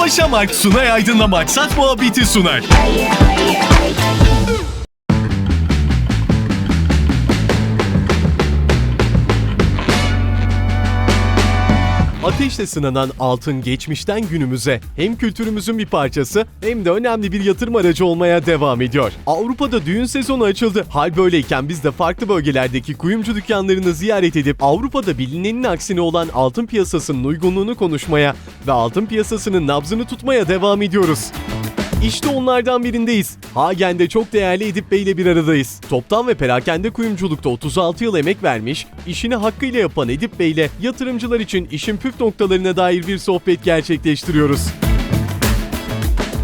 Paşamark Sunay Aydın'la Maksat Muhabbeti sunar. Ateşle sınanan altın geçmişten günümüze hem kültürümüzün bir parçası hem de önemli bir yatırım aracı olmaya devam ediyor. Avrupa'da düğün sezonu açıldı. Hal böyleyken biz de farklı bölgelerdeki kuyumcu dükkanlarını ziyaret edip Avrupa'da bilinenin aksine olan altın piyasasının uygunluğunu konuşmaya ve altın piyasasının nabzını tutmaya devam ediyoruz. İşte onlardan birindeyiz. Hagen'de çok değerli Edip Bey ile bir aradayız. Toptan ve perakende kuyumculukta 36 yıl emek vermiş, işini hakkıyla yapan Edip Bey ile yatırımcılar için işin püf noktalarına dair bir sohbet gerçekleştiriyoruz.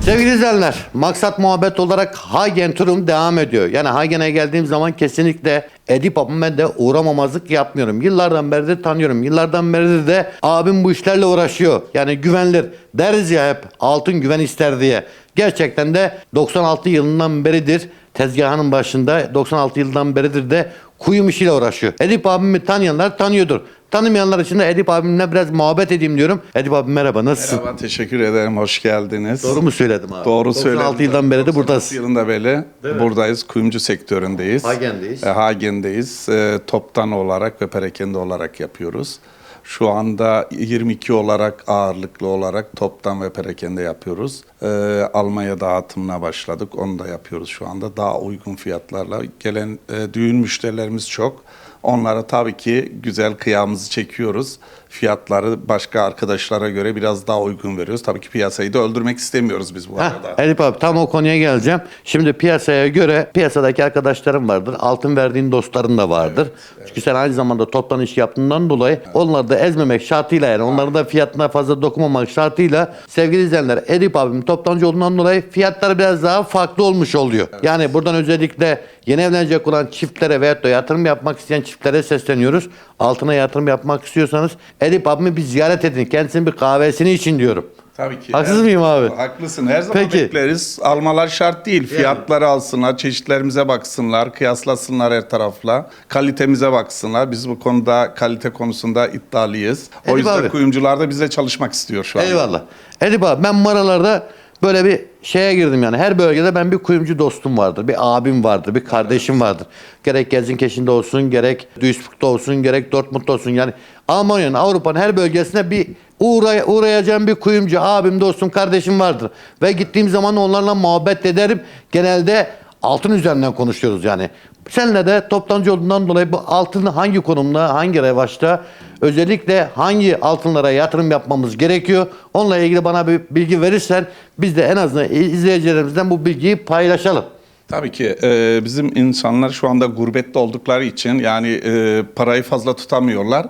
Sevgili izleyenler, maksat muhabbet olarak Hagen turum devam ediyor. Yani Hagen'e geldiğim zaman kesinlikle Edip abime de uğramamazlık yapmıyorum. Yıllardan beridir tanıyorum. Yıllardan beridir de abim bu işlerle uğraşıyor. Yani güvenilir. Deriz ya hep altın güven ister diye. Gerçekten de 96 yılından beridir tezgahının başında 96 yıldan beridir de kuyum işiyle uğraşıyor. Edip abimi tanıyanlar tanıyordur. Tanımayanlar için de Edip abimle biraz muhabbet edeyim diyorum. Edip abim merhaba nasılsın? Merhaba, teşekkür ederim. Hoş geldiniz. Doğru mu söyledim abi? Doğru 96 söyledin. yıldan beri de 96 buradasın. yılında beri buradayız. Kuyumcu sektöründeyiz. Hagen'deyiz. E, Hagen'deyiz. E, toptan olarak ve perakende olarak yapıyoruz. Şu anda 22 olarak ağırlıklı olarak toptan ve perakende yapıyoruz. E, Almanya dağıtımına başladık. Onu da yapıyoruz şu anda. Daha uygun fiyatlarla. Gelen e, düğün müşterilerimiz çok. Onlara tabii ki güzel kıyamızı çekiyoruz. Fiyatları başka arkadaşlara göre biraz daha uygun veriyoruz. Tabii ki piyasayı da öldürmek istemiyoruz biz bu Heh, arada. Edip abi tam o konuya geleceğim. Şimdi piyasaya göre piyasadaki arkadaşlarım vardır. Altın verdiğin dostların da vardır. Çünkü sen aynı zamanda toptan iş yaptığından dolayı onları da ezmemek şartıyla yani onların da fiyatına fazla dokunmamak şartıyla sevgili izleyenler Edip abim toptancı olduğundan dolayı fiyatları biraz daha farklı olmuş oluyor. Yani buradan özellikle yeni evlenecek olan çiftlere veyahut da yatırım yapmak isteyen çiftlere sesleniyoruz. Altına yatırım yapmak istiyorsanız Edip abimi bir ziyaret edin. Kendisinin bir kahvesini için diyorum. Tabii ki. Haksız Her- mıyım abi? Haklısın. Her zaman Peki. bekleriz. Almalar şart değil. Fiyatları alsınlar, çeşitlerimize baksınlar, kıyaslasınlar her tarafla. Kalitemize baksınlar. Biz bu konuda kalite konusunda iddialıyız. O Edip yüzden abi. kuyumcular da bizle çalışmak istiyor şu an. Eyvallah. Edip abi ben maralarda böyle bir şeye girdim yani. Her bölgede ben bir kuyumcu dostum vardır. Bir abim vardır. Bir kardeşim vardır. Gerek Gelsenkirchen'de olsun, gerek Duisburg'da olsun, gerek Dortmund'da olsun. Yani Almanya'nın, Avrupa'nın her bölgesine bir uğray uğrayacağım bir kuyumcu abim, dostum, kardeşim vardır. Ve gittiğim zaman onlarla muhabbet ederim. Genelde altın üzerinden konuşuyoruz yani. Senle de toptancı olduğundan dolayı bu altın hangi konumda, hangi revaçta, özellikle hangi altınlara yatırım yapmamız gerekiyor? Onunla ilgili bana bir bilgi verirsen biz de en azından izleyicilerimizden bu bilgiyi paylaşalım. Tabii ki e, bizim insanlar şu anda gurbette oldukları için yani e, parayı fazla tutamıyorlar.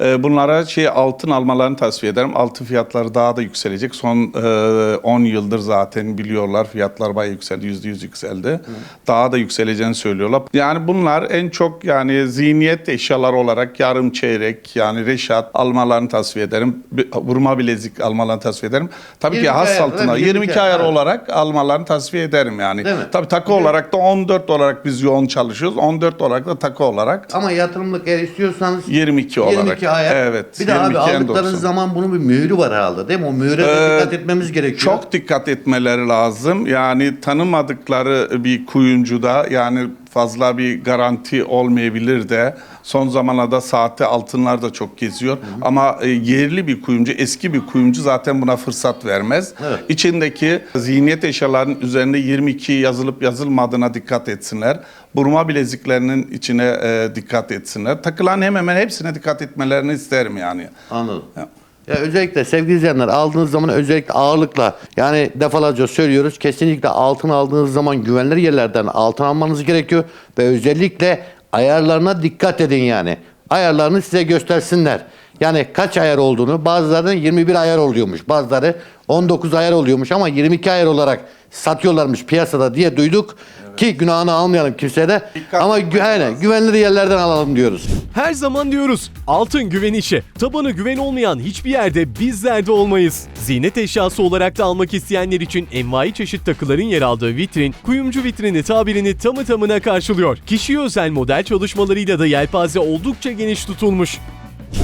E, bunlara şey altın almalarını tavsiye ederim. Altın fiyatları daha da yükselecek. Son e, 10 yıldır zaten biliyorlar fiyatlar bayağı yükseldi. Yüzde yüz yükseldi. Daha da yükseleceğini söylüyorlar. Yani bunlar en çok yani zihniyet eşyalar olarak yarım çeyrek yani reşat almalarını tavsiye ederim. Vurma bilezik almalarını tavsiye ederim. Tabii 22 ki has ayar, altına değil mi? 22 22 ayar ayar. olarak almalarını tavsiye ederim yani. Tabii takı olarak da 14 olarak biz yoğun çalışıyoruz. 14 olarak da takı olarak Ama yatırımlık eğer istiyorsanız 22 olarak. 22 ayar. Evet. Bir de abi 22 en aldıklarınız doğrusu. zaman bunun bir mührü var herhalde değil mi? O mühre de Ee, dikkat etmemiz gerekiyor. Çok dikkat etmeleri lazım. Yani tanımadıkları bir kuyumcuda yani fazla bir garanti olmayabilir de son zamanlarda sahte altınlar da çok geziyor. Ama e, yerli bir kuyumcu, eski bir kuyumcu zaten buna fırsat vermez. Evet. İçindeki zihniyet eşyalarının üzerinde 22 yazılıp yazılmadığına dikkat etsinler. Burma bileziklerinin içine e, dikkat etsinler. Takılan hemen hemen hepsine dikkat etmelerini isterim yani. Anladım. Ya. Ya özellikle sevgili izleyenler aldığınız zaman özellikle ağırlıkla yani defalarca söylüyoruz kesinlikle altın aldığınız zaman güvenilir yerlerden altın almanız gerekiyor ve özellikle ayarlarına dikkat edin yani. Ayarlarını size göstersinler. Yani kaç ayar olduğunu bazılarının 21 ayar oluyormuş bazıları 19 ayar oluyormuş ama 22 ayar olarak satıyorlarmış piyasada diye duyduk ki günahını almayalım kimseye de Dikkat ama etmek gü- aynen, lazım. güvenilir yerlerden alalım diyoruz. Her zaman diyoruz altın güven işi. Tabanı güven olmayan hiçbir yerde bizler de olmayız. Ziynet eşyası olarak da almak isteyenler için envai çeşit takıların yer aldığı vitrin, kuyumcu vitrini tabirini tamı tamına karşılıyor. Kişiye özel model çalışmalarıyla da yelpaze oldukça geniş tutulmuş.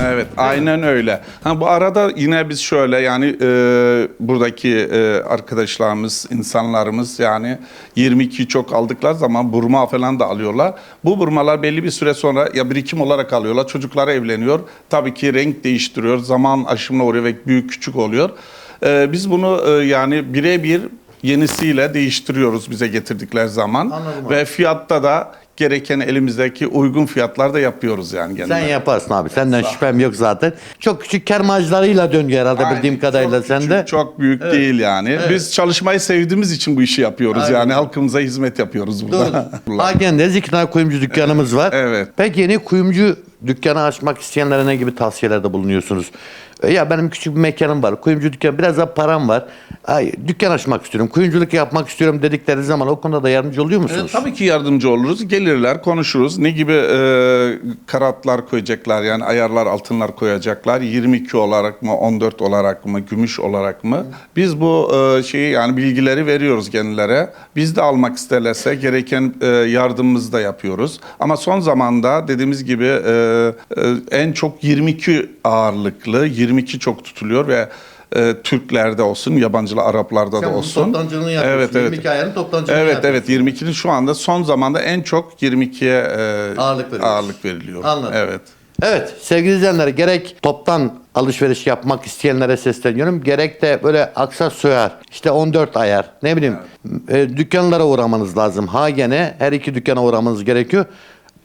Evet, aynen öyle. Ha bu arada yine biz şöyle yani e, buradaki e, arkadaşlarımız, insanlarımız yani 22 çok aldıkları zaman burma falan da alıyorlar. Bu burmalar belli bir süre sonra ya birikim olarak alıyorlar. Çocukları evleniyor. Tabii ki renk değiştiriyor. Zaman aşımına oluyor ve büyük küçük oluyor. E, biz bunu e, yani birebir yenisiyle değiştiriyoruz bize getirdikleri zaman. Anladım Ve fiyatta da gereken elimizdeki uygun fiyatlar da yapıyoruz yani genelde. Sen yaparsın abi. Senden şüphem yok zaten. Çok küçük kar marjlarıyla dönüyor herhalde Aynen, bildiğim kadarıyla çok sen küçük. Çok büyük değil yani. Biz çalışmayı sevdiğimiz için bu işi yapıyoruz. Aynen. Yani halkımıza hizmet yapıyoruz burada. Hagen'de Zikna kuyumcu dükkanımız var. Evet. Peki yeni kuyumcu dükkanı açmak isteyenlere ne gibi tavsiyelerde bulunuyorsunuz? E, Ya benim küçük bir mekanım var. Kuyumcu dükkanı biraz da param var. Ay, dükkan açmak istiyorum. Kuyumculuk yapmak istiyorum dedikleri zaman o konuda da yardımcı oluyor musunuz? Tabii ki yardımcı oluruz. Gelirler, konuşuruz. Ne gibi e, karatlar koyacaklar yani ayarlar, altınlar koyacaklar. 22 olarak mı, 14 olarak mı, gümüş olarak mı? Biz bu e, şeyi yani bilgileri veriyoruz kendilerine. Biz de almak isterlerse gereken e, yardımımızı da yapıyoruz. Ama son zamanda dediğimiz gibi e, e, en çok 22 ağırlıklı, 22 çok tutuluyor ve e, Türklerde olsun, yabancılı Araplarda da olsun. toptancılığını yapıyorsun. Evet, evet. 22 ayarın toptancılığını Evet yapıyorsun. evet 22'nin şu anda son zamanda en çok 22'ye e, Ağırlık veriyoruz. ağırlık veriliyor. Anladım. Evet. Evet sevgili izleyenler gerek toptan alışveriş yapmak isteyenlere sesleniyorum. Gerek de böyle aksesuar işte 14 ayar ne bileyim e, dükkanlara uğramanız lazım. Hagen'e her iki dükkana uğramanız gerekiyor.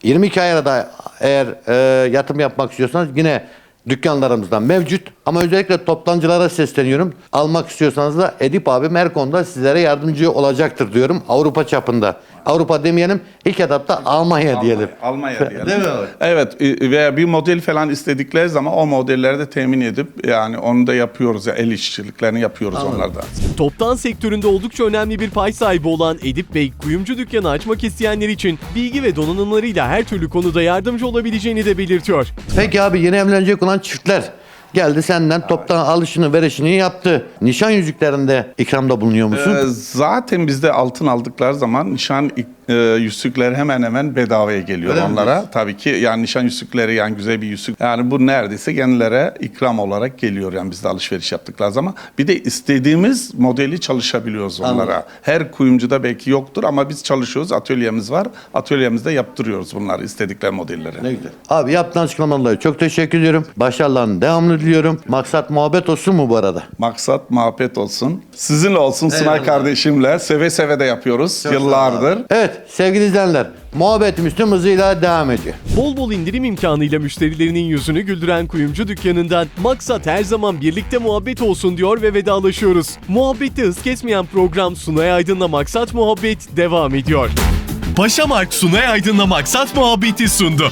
22 ayara da eğer e, yatırım yapmak istiyorsanız yine dükkanlarımızdan mevcut. Ama özellikle toptancılara sesleniyorum. Almak istiyorsanız da Edip abim her konuda sizlere yardımcı olacaktır diyorum Avrupa çapında. Avrupa demeyelim ilk etapta Almanya diyelim. Almanya diyelim. Değil mi abi? Evet e, veya bir model falan istedikleri zaman o modelleri de temin edip yani onu da yapıyoruz ya el işçiliklerini yapıyoruz onlardan. Toptan sektöründe oldukça önemli bir pay sahibi olan Edip Bey, kuyumcu dükkanı açmak isteyenler için bilgi ve donanımlarıyla her türlü konuda yardımcı olabileceğini de belirtiyor. Peki abi yeni evlenecek olan çiftler geldi senden toptan alışını verişini yaptı. Nişan yüzüklerinde ikramda bulunuyor musun? Ee, zaten bizde altın aldıkları zaman nişan e, yüzükleri hemen hemen bedavaya geliyor Öyle mi onlara. diyorsun? Tabii ki yani nişan yüzükleri yani güzel bir yüzük. Yani bu neredeyse kendilere ikram olarak geliyor yani bizde alışveriş yaptıkları zaman. Bir de istediğimiz modeli çalışabiliyoruz onlara. Anladım. Her kuyumcuda belki yoktur ama biz çalışıyoruz. Atölyemiz var. Atölyemizde yaptırıyoruz bunları istedikleri modelleri. Ne güzel. Abi yaptığın açıklamadan dolayı çok teşekkür ediyorum. Başarıların devamlı diliyorum. Maksat muhabbet olsun mu bu arada? Maksat muhabbet olsun. Sizinle olsun Sunay kardeşimle. Seve seve de yapıyoruz Çok yıllardır. Evet sevgili izleyenler muhabbetimiz tüm hızıyla devam ediyor. Bol bol indirim imkanıyla müşterilerinin yüzünü güldüren kuyumcu dükkanından maksat her zaman birlikte muhabbet olsun diyor ve vedalaşıyoruz. Muhabbette hız kesmeyen program Sunay Aydın'la Maksat Muhabbet devam ediyor. Paşamark Sunay Aydın'la Maksat Muhabbeti sundu.